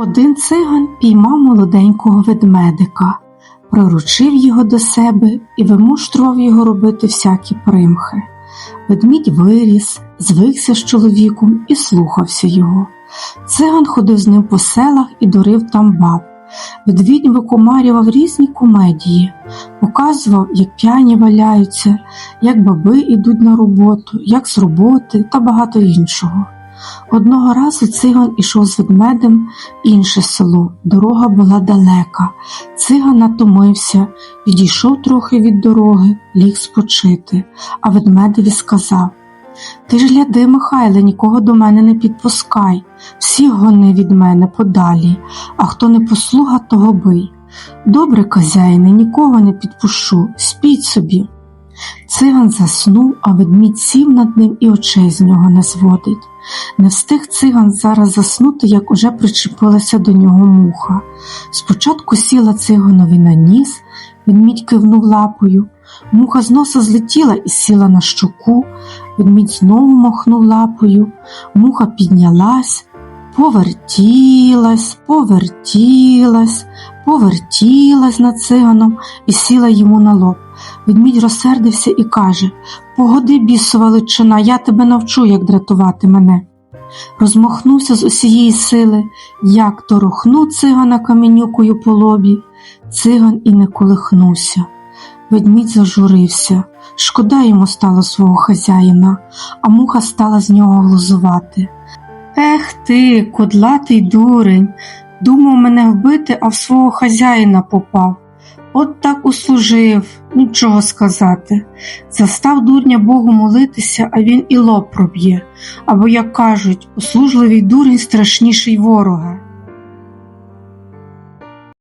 Один циган піймав молоденького ведмедика, приручив його до себе і вимуштрував його робити всякі примхи. Ведмідь виріс, звикся з чоловіком і слухався його. Циган ходив з ним по селах і дурив там баб. Ведмідь викомарював різні комедії, показував, як п'яні валяються, як баби йдуть на роботу, як з роботи та багато іншого. Одного разу циган ішов з ведмедем в інше село. Дорога була далека. Циган натомився, відійшов трохи від дороги, ліг спочити, а ведмедеві сказав Ти ж гляди, Михайле, нікого до мене не підпускай, всіх гони від мене подалі, а хто не послуга, того бий. Добре, козяїне, нікого не підпушу, спіть собі. Циган заснув, а ведмідь сів над ним і очей з нього не зводить. Не встиг циган зараз заснути, як уже причепилася до нього муха. Спочатку сіла циганові на ніс, ведмідь кивнув лапою. Муха з носа злетіла і сіла на щоку, ведмідь знову махнув лапою, муха піднялась, повертілась, повертілась, повертілась над циганом і сіла йому на лоб. Ведмідь розсердився і каже Погоди, бісова личина, я тебе навчу, як дратувати мене. Розмахнувся з усієї сили, як торохну цигана каменюкою по лобі. Циган і не колихнувся. Ведмідь зажурився. Шкода йому стало свого хазяїна, а муха стала з нього глузувати. Ех ти, кудлатий дурень, думав мене вбити, а в свого хазяїна попав. От так услужив, нічого сказати. Застав дурня Богу молитися, а він і лоб проб'є. Або, як кажуть, услужливий дурень страшніший ворога.